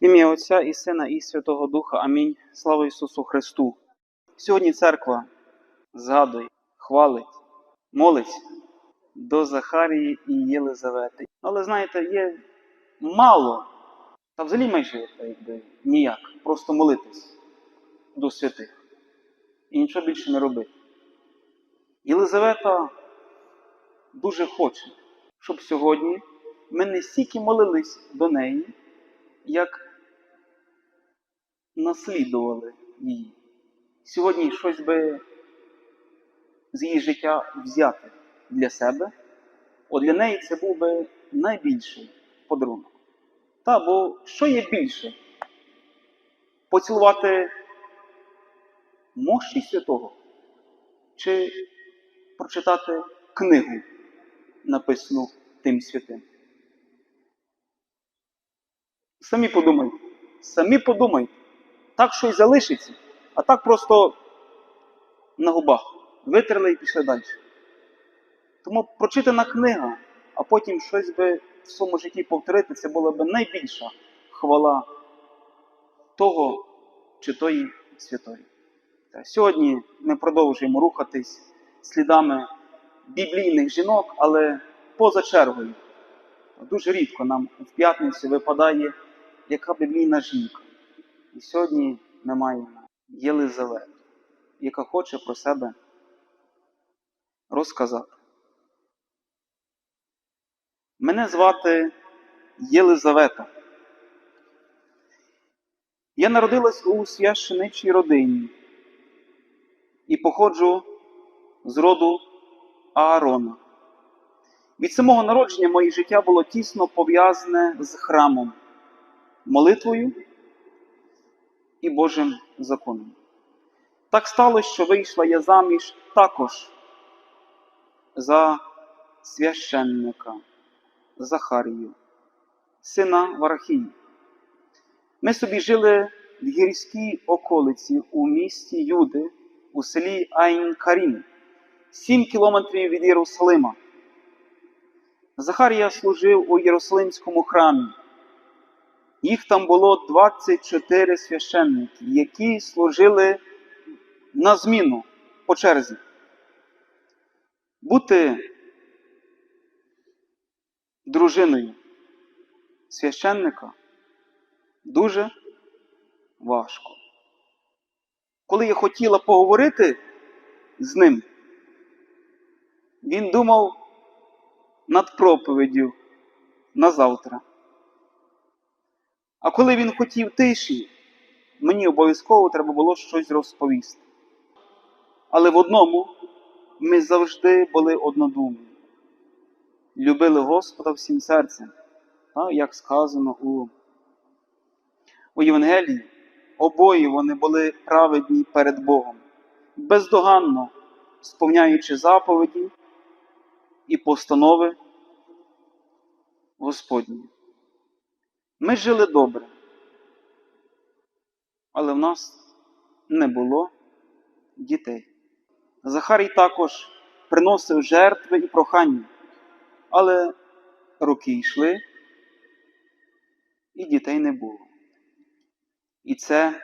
Ім'я Отця і Сина, і Святого Духа. Амінь. Слава Ісусу Христу. Сьогодні церква згадує, хвалить, молиться до Захарії і Єлизавети. Але знаєте, є мало, та взагалі майже якби, ніяк. Просто молитись до святих. І нічого більше не робити. Єлизавета дуже хоче, щоб сьогодні ми не стільки молились до неї, як наслідували її. Сьогодні щось би з її життя взяти для себе, от для неї це був би найбільший подарунок. Та, бо що є більше? Поцілувати мощі святого чи прочитати книгу, написану тим святим? Самі подумайте, самі подумайте, так щось залишиться, а так просто на губах витерли і пішли далі. Тому прочитана книга, а потім щось би в своєму житті повторити, це була б найбільша хвала того чи тої святої. Та Сьогодні ми продовжуємо рухатись слідами біблійних жінок, але поза чергою. Дуже рідко нам в п'ятницю випадає яка біблійна жінка. І сьогодні ми маємо Єлизавету, яка хоче про себе розказати. Мене звати Єлизавета. Я народилась у священичій родині і походжу з роду Аарона. Від самого народження моє життя було тісно пов'язане з храмом, молитвою і Божим законом. Так сталося, що вийшла я заміж також за священника Захарію, сина Варахії. Ми собі жили в гірській околиці у місті Юди, у селі Айн-Карім, сім кілометрів від Єрусалима. Захарія служив у Єрусалимському храмі. Їх там було 24 священники, які служили на зміну по черзі. Бути дружиною священника дуже важко. Коли я хотіла поговорити з ним, він думав над проповіддю на завтра. А коли він хотів тиші, мені обов'язково треба було щось розповісти. Але в одному ми завжди були однодумні. Любили Господа всім серцем, так, як сказано у, у Євангелії, обоє вони були праведні перед Богом, бездоганно сповняючи заповіді і постанови Господні. Ми жили добре, але в нас не було дітей. Захарій також приносив жертви і прохання, але роки йшли, і дітей не було. І це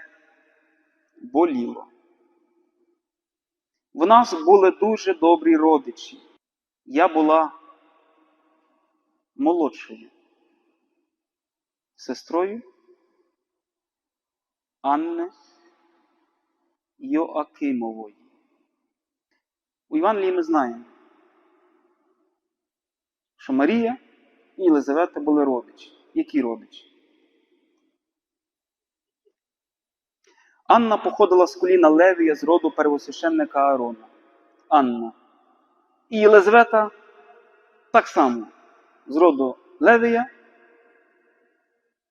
боліло. В нас були дуже добрі родичі. Я була молодшою сестрою Анни Йоакимової. У Івангелії ми знаємо, що Марія і Єлизавета були родичі. Які родичі? Анна походила з коліна Левія з роду первосвященника Аарона. Анна. І Єлизавета так само з роду Левія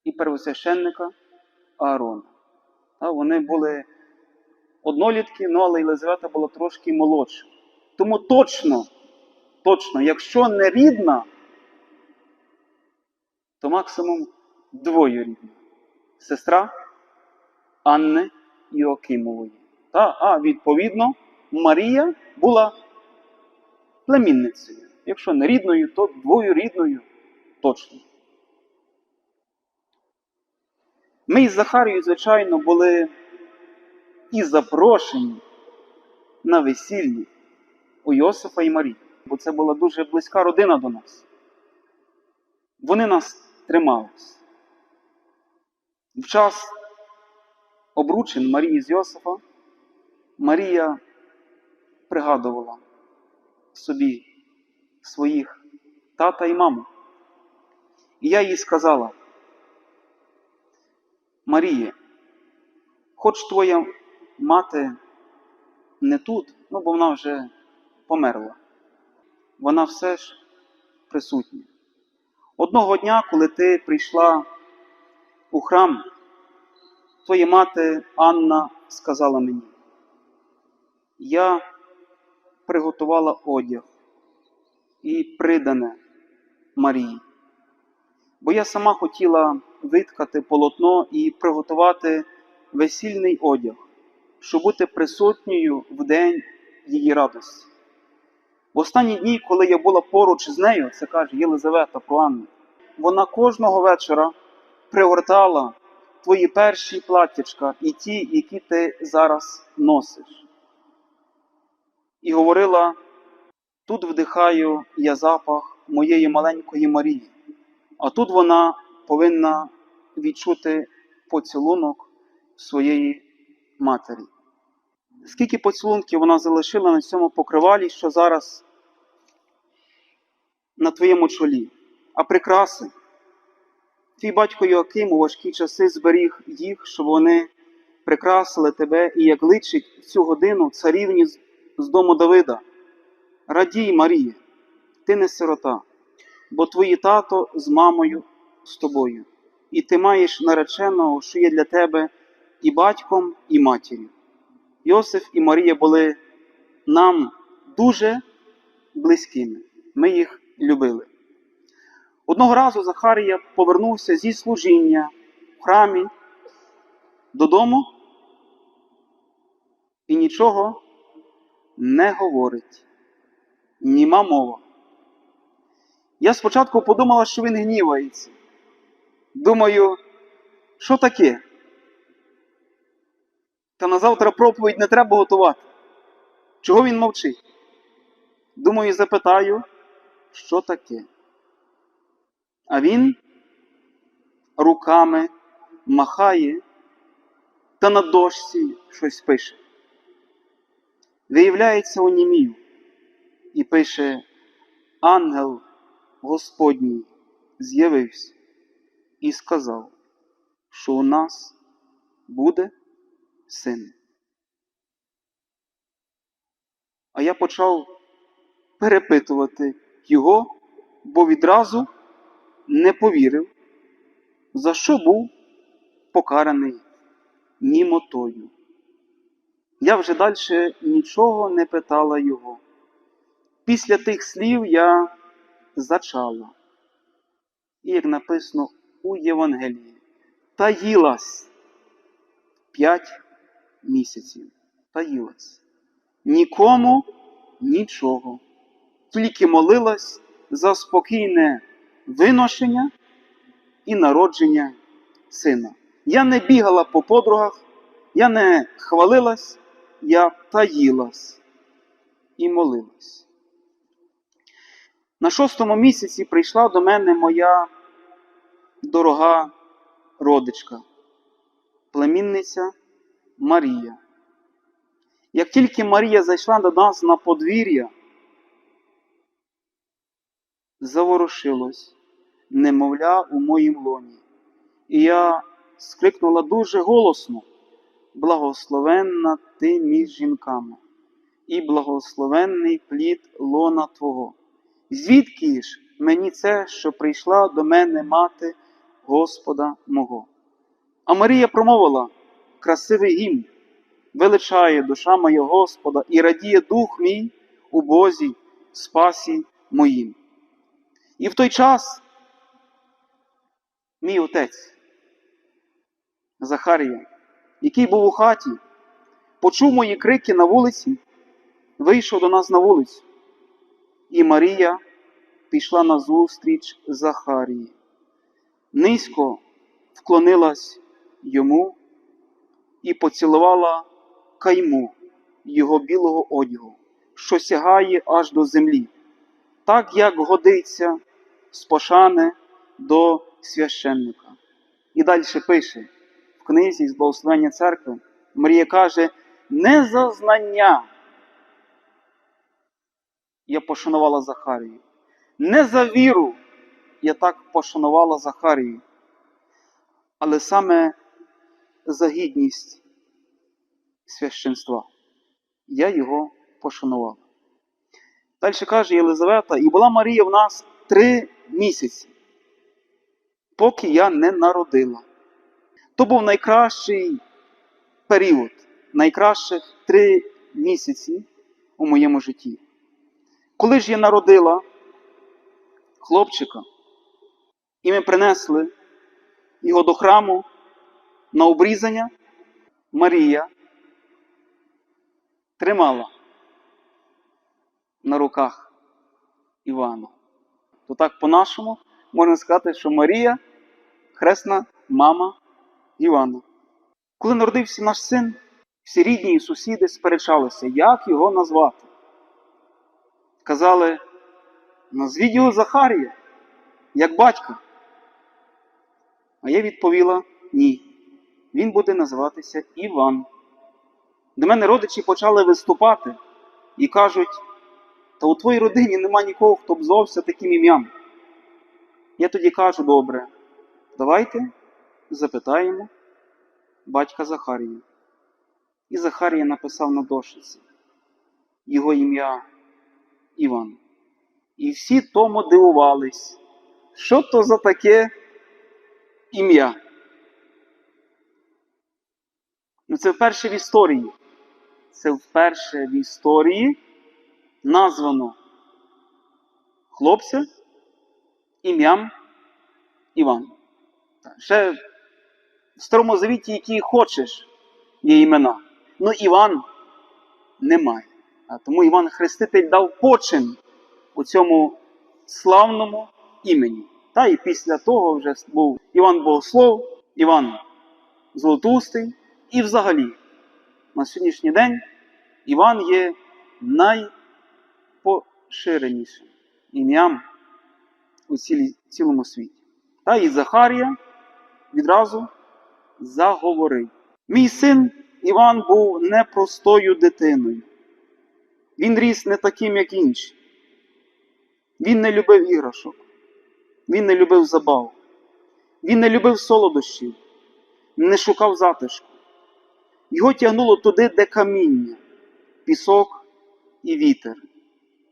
і первосвященника Аарона. Вони були однолітки, ну, але Єлизавета була трошки молодша. Тому точно, точно, якщо не рідна, то максимум двоюрідна. Сестра Анни Іокимової. Та, а відповідно, Марія була племінницею. Якщо не рідною, то двоюрідною точно. Ми із Захарією, звичайно, були і запрошені на весіллі у Йосифа і Марії, бо це була дуже близька родина до нас. Вони нас тримались. В час обручин Марії з Йосифа Марія пригадувала собі своїх тата і маму. І я їй сказала, Маріє, хоч твоя мати не тут, ну бо вона вже померла, вона все ж присутня. Одного дня, коли ти прийшла у храм, твоя мати Анна сказала мені, я приготувала одяг і придане Марії. Бо я сама хотіла виткати полотно і приготувати весільний одяг, щоб бути присутньою в день її радості. В останні дні, коли я була поруч з нею, це каже Єлизавета про Анну, вона кожного вечора пригортала твої перші платтячка і ті, які ти зараз носиш. І говорила: тут вдихаю я запах моєї маленької Марії, а тут вона повинна відчути поцілунок своєї матері. Скільки поцілунків вона залишила на цьому покривалі, що зараз на твоєму чолі, а прикраси. Твій батько Йоаким у важкі часи зберіг їх, щоб вони прикрасили тебе і, як личить в цю годину царівні з- дому Давида. Радій, Марія, ти не сирота, бо твої тато з мамою з тобою, і ти маєш нареченого, що є для тебе і батьком, і матір'ю. Йосиф і Марія були нам дуже близькими. Ми їх любили. Одного разу Захарія повернувся зі служіння в храмі додому і нічого не говорить. Німа мова. Я спочатку подумала, що він гнівається. Думаю, що таке? Та на завтра проповідь не треба готувати. Чого він мовчить? Думаю, запитаю, що таке. А він руками махає та на дошці щось пише. Виявляється у німію і пише: Ангел Господній з'явився і сказав, що у нас буде син. А я почав перепитувати його, бо відразу не повірив, за що був покараний німотою. Я вже далі нічого не питала його. Після тих слів я зачала. І як написано у Євангелії, таїлась п'ять місяців. Таїлась. Нікому нічого. Тільки молилась за спокійне виношення і народження сина. Я не бігала по подругах, я не хвалилась, я таїлась і молилась. На шостому місяці прийшла до мене моя дорога родичка, племінниця Марія. Як тільки Марія зайшла до нас на подвір'я, заворушилось, немовля у моїм лоні. І я скрикнула дуже голосно: Благословенна ти між жінками, і благословенний плід лона Твого. Звідки ж мені це, що прийшла до мене мати Господа мого? А Марія промовила красивий гімн, величає душа моя Господа і радіє дух мій у Бозі, спасі моїм. І в той час мій отець Захарія, який був у хаті, почув мої крики на вулиці, вийшов до нас на вулицю. І Марія пішла назустріч Захарії. Низько вклонилась йому і поцілувала кайму його білого одягу, що сягає аж до землі, так як годиться з пошани до священника. І далі пише в книзі з благословення церкви, Марія каже, не за знання я пошанувала Захарію, не за віру я так пошанувала Захарію, але саме за гідність священства. Я його пошанувала. Далі каже Єлизавета, і була Марія в нас три місяці, поки я не народила. То був найкращий період, найкращих три місяці у моєму житті. Коли ж я народила хлопчика, і ми принесли його до храму на обрізання, Марія тримала на руках Івана. То так по-нашому можна сказати, що Марія хресна мама Івана. Коли народився наш син, всі рідні і сусіди сперечалися, як його назвати. Казали, назвіть його Захарія, як батька. А я відповіла ні. Він буде називатися Іван. До мене родичі почали виступати і кажуть, та у твоїй родині нема нікого, хто б звався таким ім'ям. Я тоді кажу, добре, давайте запитаємо батька Захарія. І Захарія написав на дошиці його ім'я Іван. І всі тому дивувались, що то за таке ім'я. Ну, це вперше в історії. Це вперше в історії названо хлопця ім'ям Іван. Ще в Старому Завіті, які хочеш, є імена. Ну, Іван немає. А тому Іван Хреститель дав почин у цьому славному імені. Та і після того вже був Іван Богослов, Іван Золотустий. І взагалі, на сьогоднішній день Іван є найпоширенішим ім'ям у цілі, цілому світі. Та і Захарія відразу заговорив. Мій син Іван був непростою дитиною. Він ріс не таким, як інші. Він не любив іграшок, він не любив забав, він не любив солодощів, не шукав затишку. Його тягнуло туди, де каміння, пісок і вітер.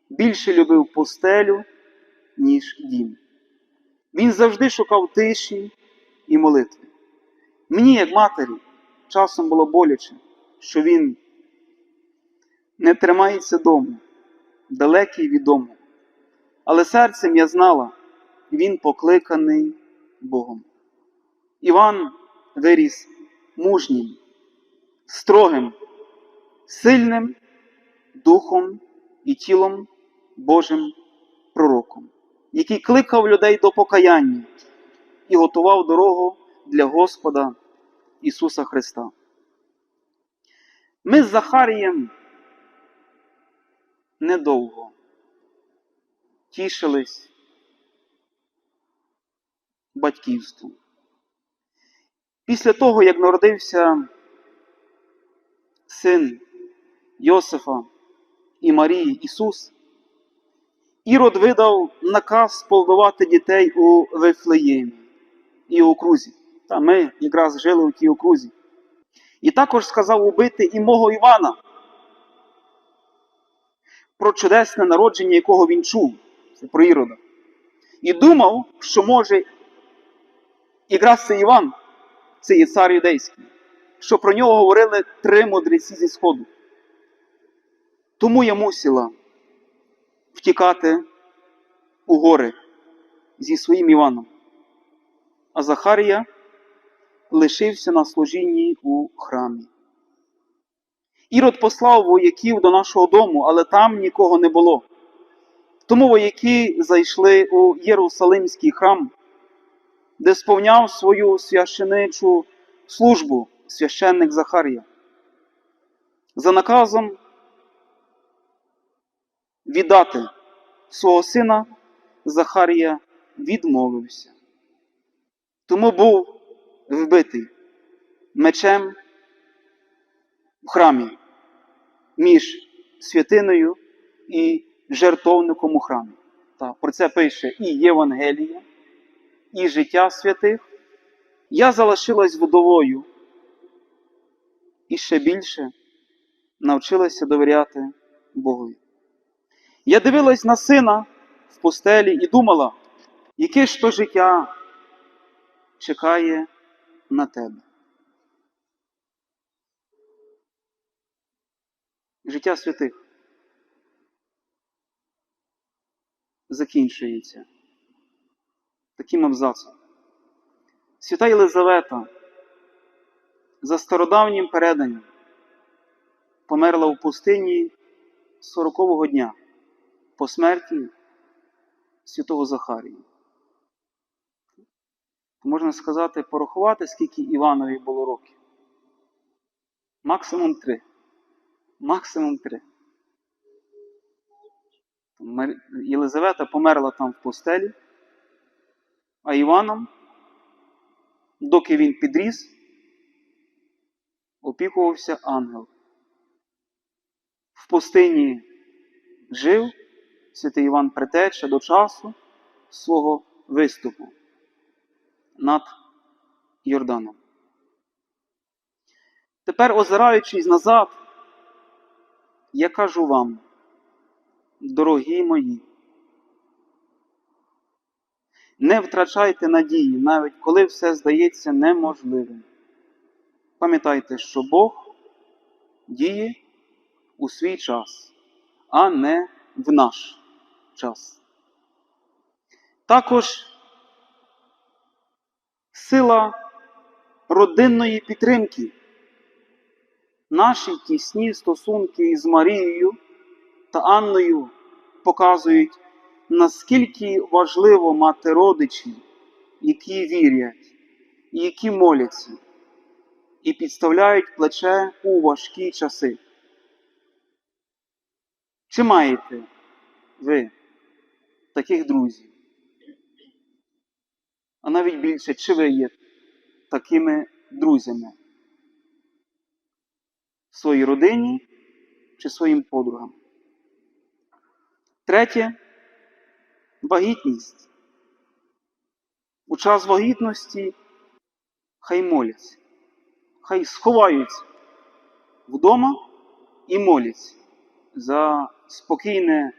Більше любив постелю, ніж дім. Він завжди шукав тиші і молитви. Мені, як матері, часом було боляче, що він не тримається дому, далекий від дому. Але серцем я знала, він покликаний Богом. Іван виріс мужнім, строгим, сильним духом і тілом Божим пророком, який кликав людей до покаяння і готував дорогу для Господа Ісуса Христа. Ми з Захарієм недовго тішились батьківством. Після того, як народився син Йосифа і Марії Ісус, Ірод видав наказ повбивати дітей у Вифлеємі і окрузі. Та ми якраз жили у тій окрузі. І також сказав убити і мого Івана про чудесне народження, якого він чув, це про Ірода. І думав, що може якраз це Іван, це є цар юдейський, що про нього говорили три мудреці зі Сходу. Тому я мусила втікати у гори зі своїм Іваном. А Захарія лишився на служінні у храмі. Ірод послав вояків до нашого дому, але там нікого не було. Тому вояки зайшли у Єрусалимський храм, де сповняв свою священичу службу священник Захарія. За наказом віддати свого сина Захарія відмовився. Тому був вбитий мечем в храмі між святиною і жертовником у храмі. Та, про це пише і Євангелія, і життя святих. Я залишилась вдовою і ще більше навчилася довіряти Богові. Я дивилась на сина в постелі і думала, яке ж то життя чекає на тебе. Життя святих закінчується таким абзацом. Свята Єлизавета за стародавнім переданням померла в пустині 40-го дня по смерті святого Захарії. Можна сказати, порахувати, скільки Іванові було років. Максимум три. Максимум три. Єлизавета померла там в постелі, а Іваном, доки він підріс, опікувався ангел. В пустині жив святий Іван Претеча до часу свого виступу над Йорданом. Тепер, озираючись назад, я кажу вам, дорогі мої, не втрачайте надії, навіть коли все здається неможливим. Пам'ятайте, що Бог діє у свій час, а не в наш час. Також сила родинної підтримки, наші тісні стосунки з Марією та Анною показують, наскільки важливо мати родичів, які вірять, які моляться, і підставляють плече у важкі часи. Чи маєте ви таких друзів? А навіть більше, чи ви є такими друзями в своїй родині чи своїм подругам? Третє вагітність. У час вагітності хай моляться, хай сховаються вдома і моляться за спокійне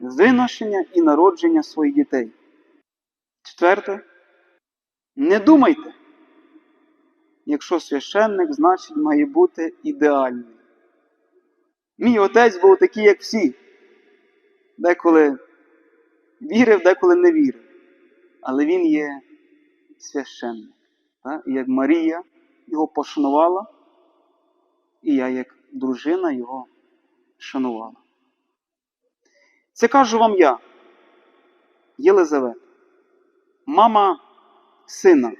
виношення і народження своїх дітей. Четверте, не думайте, якщо священник, значить має бути ідеальний. Мій отець був такий, як всі, деколи вірив, деколи не вірив. Але він є священник. Так? І як Марія його пошанувала, і я, як дружина, його шанувала. Це кажу вам я, Єлизавета, мама сина,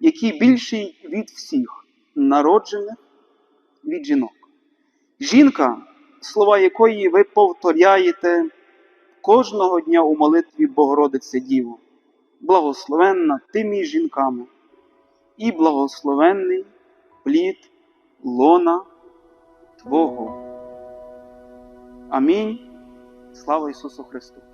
який більший від всіх народжених від жінок. Жінка, слова якої ви повторяєте кожного дня у молитві Богородице Діво, благословенна ти між жінками, і благословенний плід лона Твого. Амінь. Слава Ісусу Христу!